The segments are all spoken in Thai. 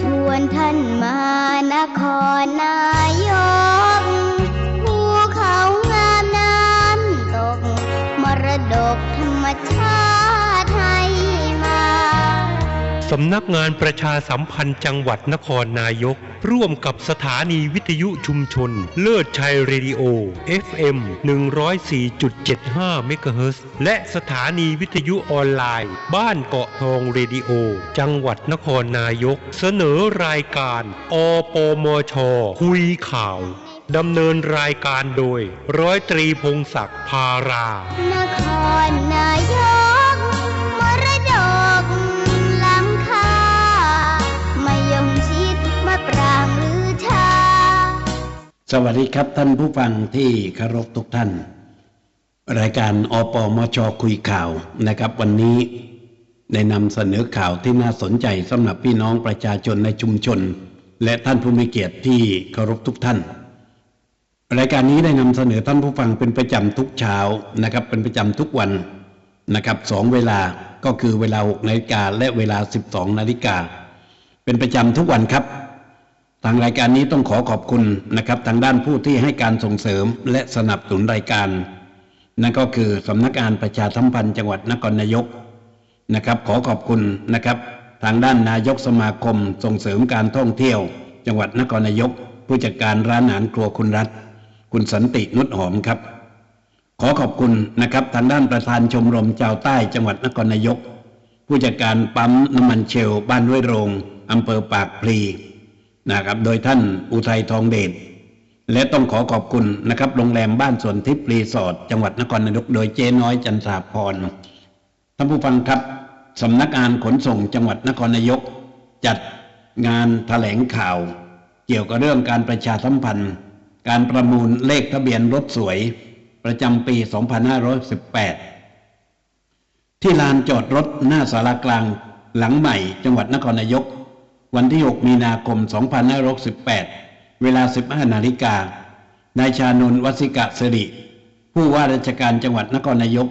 ชวนท่านมานครนา สำนักงานประชาสัมพันธ์จังหวัดนครนายก ร่วมกับสถานีวิทยุชุมชน เลิศชัยเรดิโอ FM 104.75เมกะเฮิรตซ์และสถานีวิทยุออนไลน์ บ้านเกาะทองเรดิโอ จังหวัดนครนายก เสนอรายการ อปมช คุยข่าว ดำเนินรายการโดย ร้อยตรีพงศักดิ์พารา นครนายก สวัสดีครับท่านผู้ฟังที่เคารพทุกท่าน รายการอปมชคุยข่าวนะครับ วันนี้ได้นำเสนอข่าวที่น่าสนใจสำหรับพี่น้องประชาชนในชุมชน และท่านผู้มีเกียรติที่เคารพทุกท่าน รายการนี้ได้นำเสนอท่านผู้ฟังเป็นประจำทุกเช้านะครับ เป็นประจำทุกวันนะครับสองเวลาก็คือเวลา6นาฬิกาและเวลา 12นาฬิกาเป็นประจำทุกวันครับ ทางรายการนี้ต้องขอขอบคุณนะครับ ทางด้านผู้ที่ให้การส่งเสริมและสนับสนุนรายการ นั่นก็คือสำนักงานประชาสัมพันธ์จังหวัดนครนายกนะครับ ขอขอบคุณนะครับ ทางด้านนายกสมาคมส่งเสริมการท่องเที่ยว จังหวัดนครนายก ผู้จัดการร้านอาหารครัวคุณรัฐ คุณสันตินุชหอมครับ ขอขอบคุณนะครับทางด้านประธานชมรมชาวใต้จังหวัดนครนายก ผู้จัดการปั๊มน้ำมันเชลบ้านห้วยโรงอำเภอปากพลี นะครับ โดยท่านอุทัยทองเดชและต้องขอขอบคุณนะครับ โรงแรมบ้านสวนทิพย์รีสอร์ทจังหวัดนครนายกโดยเจ๊น้อยจันทราพรท่านผู้ฟังครับสำนักงานขนส่งจังหวัดนครนายก จัดงานแถลงข่าว เกี่ยวกับเรื่องการประชาสัมพันธ์ การประมูลเลขทะเบียนรถสวย ประจำปี 2518 ที่ลานจอดรถหน้าสารากลางหลังใหม่ จังหวัดนครนายก วันที่ 6 มีนาคม 2568 เวลา 15 นาฬิกา นายชานนท์วสิกะสิริ ผู้ว่าราชการจังหวัดนครนายก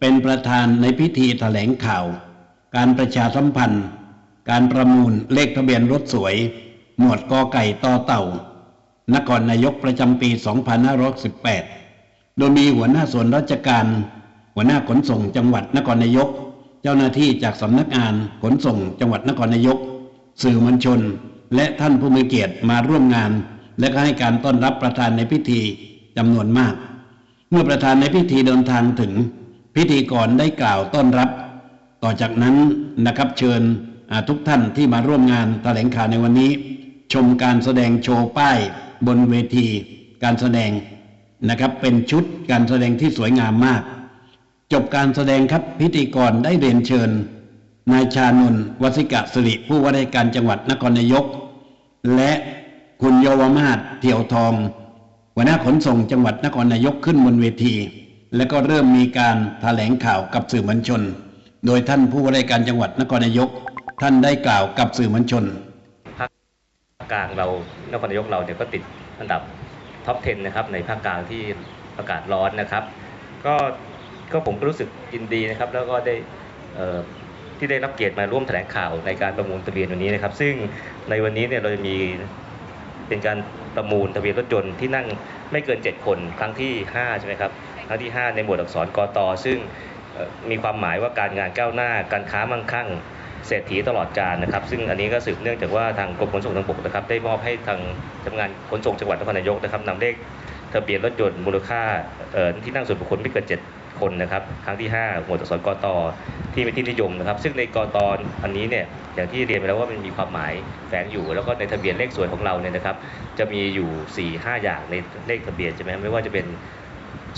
เป็นประธานในพิธีแถลงข่าว การประชาสัมพันธ์ การประมูลเลขทะเบียนรถสวย หมวดกอไก่ต่อเต่า นครนายกประจำปี 2518 โดยมีหัวหน้าส่วนราชการ หัวหน้าขนส่งจังหวัดนครนายก เจ้าหน้าที่จากสำนักงานขนส่งจังหวัดนครนายก สื่อมวลชน และท่านผู้มีเกียรติมาร่วมงาน และก็ให้การต้อนรับประธานในพิธีจำนวนมาก เมื่อประธานในพิธีเดินทางถึง พิธีกรได้กล่าวต้อนรับ ต่อจากนั้นนะครับเชิญทุกท่านที่มาร่วมงานแถลงข่าวในวันนี้ ชมการแสดงโชว์ป้ายบนเวที การแสดงนะครับเป็นชุดการแสดงที่สวยงามมาก จบการแสดงครับพิธีกรได้เรียนเชิญ นายชานนวสิกะสิริผู้ว่าราชการจังหวัดนครนายก และคุณเยวมาศเที่ยวทอง หัวหน้าขนส่งจังหวัดนครนายกขึ้นบนเวที และก็เริ่มมีการแถลงข่าวกับสื่อมวลชน โดยท่านผู้ว่าราชการจังหวัดนครนายก ท่านได้กล่าวกับสื่อมวลชนภาคกลางเรานครนายกเราเนี่ยก็ติดอันดับท็อป 10 นะครับในภาคกลางที่อากาศร้อนนะครับ ก็ก็ผมก็รู้สึกยินดีนะครับ แล้วก็ได้อ่อ ที่ได้รับเกียรติมาร่วมแถลงข่าวในการประมูลทะเบียนวันนี้นะครับ ซึ่งในวันนี้เนี่ยเราจะมีเป็นการประมูลทะเบียนรถยนต์ที่นั่งไม่เกิน 7 คนครั้งที่5ใช่ไหมครับครั้งที่ 5 ในหมวดอักษรกตอซึ่งมีความหมายว่าการงานก้าวหน้า การค้ามั่งคั่งเศรษฐีตลอดกาลนะครับ ซึ่งอันนี้ก็สืบเนื่องจากว่าทางกรมขนส่งทางบกนะครับ ได้มอบให้ทางสำนักงานขนส่งจังหวัดนครนายกนะครับนำเลขทะเบียนรถยนต์มูลค่าที่นั่งส่วนบุคคลไม่เกิน7 คนนะครับ ครั้งที่ 5 หมวดอักษรกตที่เป็นที่นิยมนะครับ ซึ่งในกอตออันนี้เนี่ยอย่างที่เรียนไปแล้วว่ามันมีความหมายแฝงอยู่ แล้วก็ในทะเบียนเลขสวยของเราเนี่ยนะครับ จะมีอยู่ 4 5 อย่างในเลขทะเบียนใช่ไหมไม่ว่าจะเป็น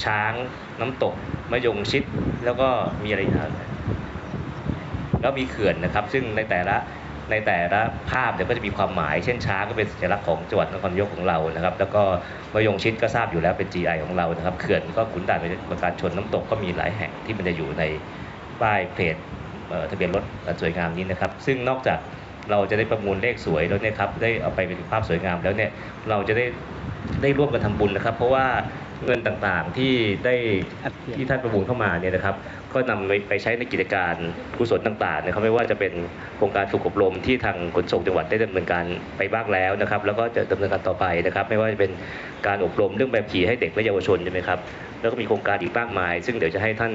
ช้างน้ำตกมะยงชิดแล้วก็มีอะไรอีกแล้วมีเขื่อนนะครับ ซึ่งในแต่ละ ในแต่ละภาพเนี่ยก็จะมีความหมาย เช่นช้างก็เป็นสัญลักษณ์ของจังหวัดนครนายกของเรานะครับ แล้วก็มะยงชิดก็ทราบอยู่แล้วเป็น GI ของเรานะครับเขื่อนก็ขุนด่านประการชนน้ำตกก็มีหลายแห่งที่มันจะอยู่ในป้ายเพจทะเบียนรถสวยงามนี้นะครับ ซึ่งนอกจากเราจะได้ประมูลเลขสวยแล้วเนี่ยครับได้เอาไปเป็นภาพสวยงามแล้วเนี่ยเราจะได้ ได้ร่วมกันทำบุญนะครับ เพราะว่าเงินต่างๆที่ได้ที่ท่านประมูลเข้ามาเนี่ยนะครับ ก็นำไปไปใช้ในกิจการกุศลต่างๆนะครับไม่ว่าจะเป็นโครงการฝึกอบรมที่ทางขนส่งจังหวัดได้ดำเนินการไปบ้างแล้วนะครับ แล้วก็จะดำเนินการต่อไปนะครับ ไม่ว่าจะเป็นการอบรมเรื่องแบบขี่ให้เด็กและเยาวชนใช่ไหมครับแล้วก็มีโครงการอีกมากมาย ซึ่งเดี๋ยวจะให้ท่าน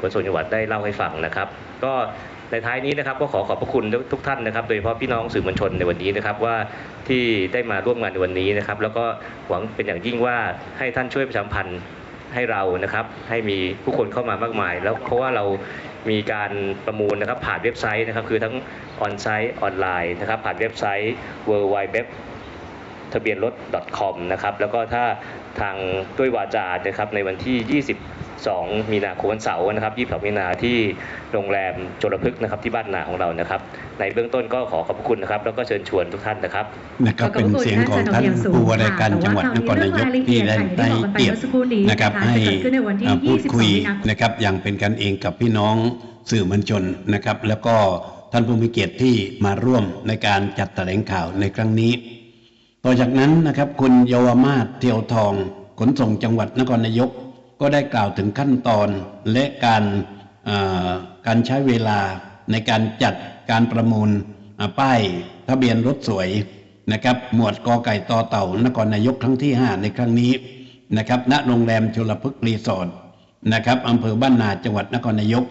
ขนส่งจังหวัดได้เล่าให้ฟังนะครับ ก็ ในท้ายนี้นะครับก็ขอขอบพระคุณทุกท่านนะครับโดยเฉพาะพี่น้องสื่อมวลชนในวันนี้นะครับว่าที่ได้มาร่วมงานในวันนี้นะครับ แล้วก็หวังเป็นอย่างยิ่งว่าให้ท่านช่วยประชาสัมพันธ์ให้เรานะครับให้มีผู้คนเข้ามามากมาย แล้วเพราะว่าเรามีการประมูลนะครับผ่านเว็บไซต์นะครับคือทั้งออนไซต์ออนไลน์นะครับผ่านเว็บไซต์ w w w ทะเบียนรถ .com นะครับแล้วก็ถ้าทางด้วยวาจานะครับในวันที่ 22 มีนาคมวันเสาร์นะครับ22มีนาที่โรงแรมโจรพฤกษ์นะครับที่บ้านนาของเรานะครับ ในเบื้องต้นก็ขอขอบพระคุณนะครับ แล้วก็เชิญชวนทุกท่านนะครับนะครับขอบพระเป็นคุณเสียงของท่านท่านอาจารย์อย่างสูงผู้ว่าราชการค่ะจังหวัดนครนายกแต่ว่าที่ได้อย่างที่ได้บอกกันไปเกียรติเมื่อสักครู่นี้นะครับนะคะให้จะเกิดขึ้นในวันที่อ่าพูดคุย22มีนาคมนะครับอย่างเป็นกันเองกับพี่น้องสื่อมวลชนนะครับ แล้วก็ท่านผู้มีเกียรติที่มาร่วมในการจัดแถลงข่าวในครั้งนี้ต่อจากนั้นนะครับคุณเยาวมาศเทียวทองขนส่งจังหวัดนครนายก ก็ได้กล่าวถึงขั้นตอนและการการใช้เวลาในการจัดการประมูลป้ายทะเบียนรถสวยนะครับหมวดกอไก่ต่อเต่านครนายกครั้งที่ 5 ในครั้งนี้นะครับณโรงแรมชลพฤกษ์รีสอร์ทนะครับอำเภอบ้านนาจังหวัดนครนายก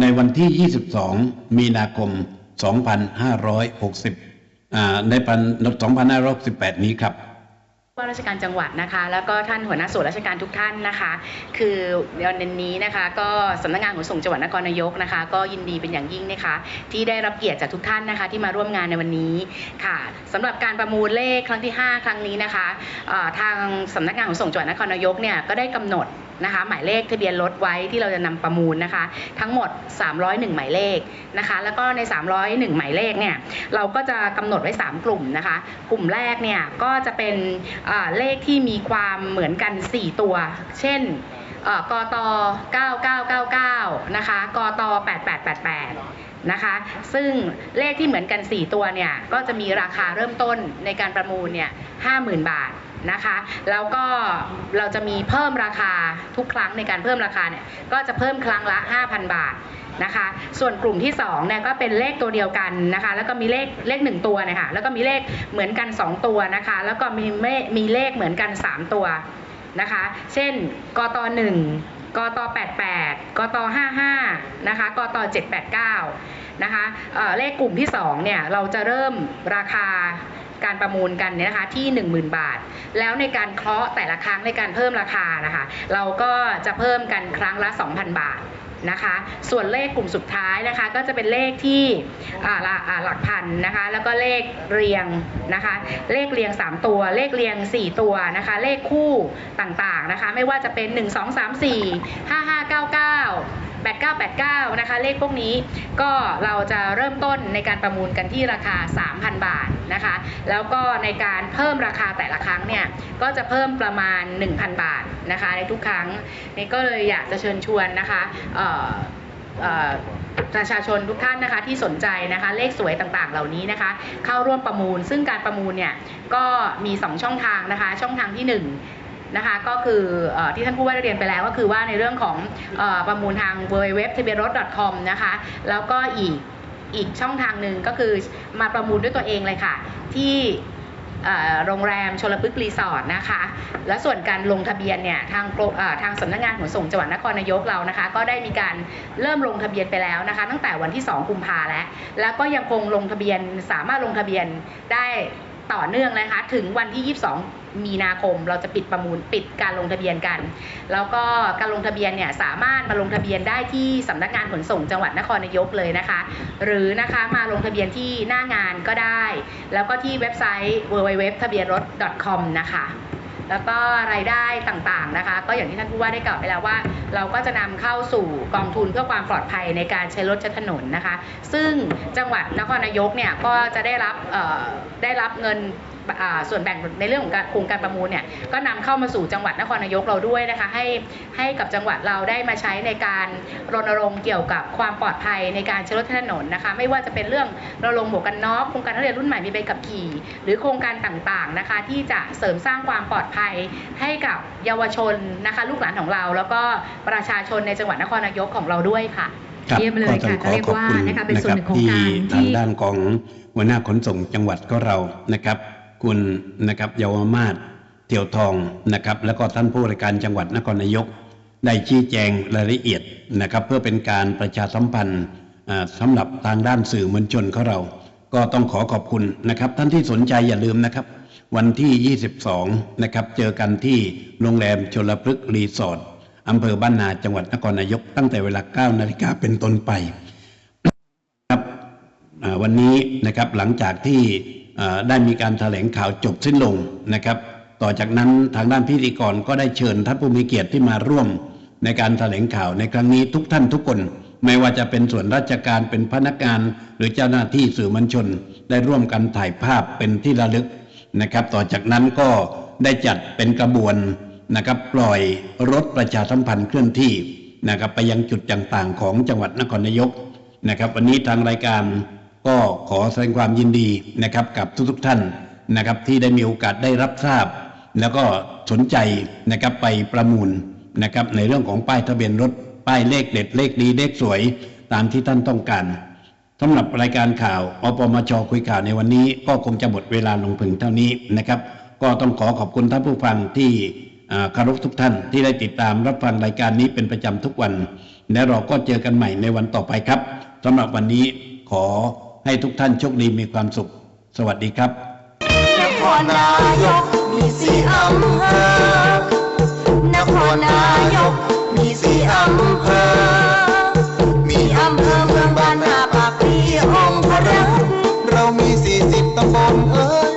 ในวันที่ 22 มีนาคม 2560ในปี2568 นี้ครับ ว่าราชการจังหวัดนะคะ แล้วก็ท่านหัวหน้าส่วนราชการทุกท่านนะคะ คือวันนี้นะคะก็สำนักงานขนส่งจังหวัดนครนายกนะคะ ก็ยินดีเป็นอย่างยิ่งนะคะ ที่ได้รับเกียรติจากทุกท่านนะคะ ที่มาร่วมงานในวันนี้ค่ะสำหรับการประมูลเลขครั้งที่ 5 ครั้งนี้นะคะทางสำนักงานขนส่งจังหวัดนครนายกเนี่ยก็ได้กำหนด นะคะหมายเลขทะเบียนรถไว้ที่เราจะนำประมูลนะคะ ทั้งหมด 301 หมายเลขนะคะ แล้วก็ใน 301 หมายเลขเนี่ยเราก็จะกำหนดไว้ 3 กลุ่มนะคะ กลุ่มแรกเนี่ยก็จะเป็นเลขที่มีความเหมือนกัน 4 ตัว เช่นกต 9999 นะคะ กต 8888 นะคะ ซึ่งเลขที่เหมือนกัน 4 ตัวเนี่ย ก็จะมีราคาเริ่มต้นในการประมูลเนี่ย50,000บาทนะคะ แล้วก็เราจะมีเพิ่มราคาทุกครั้งในการเพิ่มราคาเนี่ย ก็จะเพิ่มครั้งละ 5,000 บาทนะคะ ส่วนกลุ่มที่2เนี่ยก็เป็นเลขตัวเดียวกันนะคะ แล้วก็มีเลขเลข 1 ตัวนะคะ แล้วก็มีเลขเหมือนกัน 2 ตัวนะคะ แล้วก็มีเมมีเลขเหมือนกัน 3 ตัวนะคะ เช่นกต1 กต88กต55นะคะกต789นะคะเเลขกลุ่มที่2เนี่ยเราจะเริ่มราคาการประมูลกันเนี่ยนะคะที่ 10,000 บาท แล้วในการเคาะแต่ละครั้งในการเพิ่มราคานะคะ เราก็จะเพิ่มกันครั้งละ 2,000 บาท นะคะ ส่วนเลขกลุ่มสุดท้ายนะคะ ก็จะเป็นเลขที่หลักอ่าหลักพันนะคะ แล้วก็เลขเรียงนะคะ เลขเรียง 3 ตัว เลขเรียง 4 ตัวนะคะ เลขคู่ต่างๆนะคะ ไม่ว่าจะเป็น 1 2 3 4 5 5 9 9 8989 นะคะ เลขพวกนี้ก็เราจะเริ่มต้นในการประมูลกันที่ราคา 3,000 บาทนะคะ แล้วก็ในการเพิ่มราคาแต่ละครั้งเนี่ย ก็จะเพิ่มประมาณ 1,000 บาทนะคะ ในทุกครั้งนี่ก็เลยอยากจะเชิญชวนนะคะประชาชนทุกท่านนะคะที่สนใจนะคะเลขสวยต่างๆ เหล่านี้นะคะ เข้าร่วมประมูล ซึ่งการประมูลเนี่ยก็มี 2 ช่องทางนะคะ ช่องทางที่ 1 นะคะก็คืออที่ท่านผู้ว่าได้เรียนไปแล้วก็คือว่าในเรื่องของอประมูลทาง w w w t a b i r o t c o m นะคะแล้วก็อีกอีกช่องทางหนึ่งก็คือมาประมูลด้วยตัวเองเลยค่ะ ที่โรงแรมชลพฤกษ์รีสอร์ทนะคะ และส่วนการลงทะเบียนเนี่ยทางทางสำนักงานขนส่งจังหวัดนครนายกเรานะคะ ก็ได้มีการเริ่มลงทะเบียนไปแล้วนะคะ ตั้งแต่วันที่ 2 กุมภาแล้ว แล้วก็ยังคงลงทะเบียนสามารถลงทะเบียนได้ต่อเนื่องนะคะ ถึงวันที่ 22 มีนาคมเราจะปิดประมูลปิดการลงทะเบียนกัน แล้วก็การลงทะเบียนเนี่ยสามารถมาลงทะเบียนได้ที่สำนักงานขนส่งจังหวัดนครนายกเลยนะคะ หรือนะคะมาลงทะเบียนที่หน้างานก็ได้ แล้วก็ที่เว็บไซต์ www ทะเบียนรถ .com นะคะแล้วก็รายได้ต่างๆนะคะ ก็อย่างที่ท่านผู้ว่าได้กล่าวไปแล้วว่า เราก็จะนำเข้าสู่กองทุนเพื่อความปลอดภัยในการใช้รถใช้ถนนนะคะ ซึ่งจังหวัดนครนายกเนี่ยก็จะได้รับเอ่อได้รับเงิน ส่วนแบ่งในเรื่องของการโครงการประมูลเนี่ยก็นำเข้ามาสู่จังหวัดนครนายกเราด้วยนะคะให้ให้กับจังหวัดเราได้มาใช้ในการรณรงค์เกี่ยวกับความปลอดภัยในการใช้รถใช้ถนนนะคะ ไม่ว่าจะเป็นเรื่องรณรงค์หมวกกันน็อกโครงการนักเรียนรุ่นใหม่มีใบขับขี่ หรือโครงการต่างๆนะคะ ที่จะเสริมสร้างความปลอดภัยให้กับเยาวชนนะคะ ลูกหลานของเรา แล้วก็ประชาชนในจังหวัดนครนายกของเราด้วยค่ะครับเยี่ยมเลยก็ต้องค่ะขอเรียกขอบว่าคุณนะคะเป็นนะส่ควนรับหนึ่งของที่การทางที่ด้านของหัวหน้าขนส่งจังหวัดก็เรานะครับ คุณนะครับเยาวมาศเตี่ยวทองนะครับ แล้วก็ท่านผู้ราชการจังหวัดนครนายก ได้ชี้แจงรายละเอียดนะครับ เพื่อเป็นการประชาสัมพันธ์อ่าสำหรับทางด้านสื่อมวลชนของเรา ก็ต้องขอขอบคุณนะครับ ท่านที่สนใจอย่าลืมนะครับ วันที่ 22 นะครับ เจอกันที่โรงแรมชลพฤกษ์รีสอร์ทอำเภอบ้านนาจังหวัดนครนายก ตั้งแต่เวลา 9 นาฬิกาเป็นต้นไปครับวันนี้นะครับหลังจากที่ ได้มีการแถลงข่าวจบสิ้นลงนะครับ ต่อจากนั้นทางด้านพิธีกรก็ได้เชิญท่านผู้มีเกียรติที่มาร่วม ในการแถลงข่าวในครั้งนี้ทุกท่านทุกคน ไม่ว่าจะเป็นส่วนราชการเป็นพนักงาน หรือเจ้าหน้าที่สื่อมวลชน ได้ร่วมกันถ่ายภาพเป็นที่ระลึกนะครับ ต่อจากนั้นก็ได้จัดเป็นกระบวนนะครับปล่อยรถประชาสัมพันธ์เคลื่อนที่นะครับไปยังจุดต่างๆ ของจังหวัดนครนายกนะครับ วันนี้ทางรายการ ก็ขอแสดงความยินดีนะครับกับทุกๆท่านนะครับที่ได้มีโอกาสได้รับทราบ แล้วก็สนใจนะครับไปประมูลนะครับในเรื่องของป้ายทะเบียนรถป้ายเลขเด็ดเลขดีเลขสวยตามที่ท่านต้องการสำหรับรายการข่าวอปมชคุยข่าวในวันนี้ ก็คงจะหมดเวลาลงพึงเท่านี้นะครับ ก็ต้องขอขอบคุณท่านผู้ฟังที่คารพทุกท่านที่ได้ติดตามรับฟังรายการนี้เป็นประจำทุกวัน และเราก็เจอกันใหม่ในวันต่อไปครับสำหรับวันนี้ขอ ให้ทุกท่านโชคดีมีความสุข สวัสดีครับนครนายกมีสีอำเภอนครนายกมีสีอำเภอ มีอำเภอเมืองบ้านนาปากพีองพระเรามีสี่สิบตำบลเอ้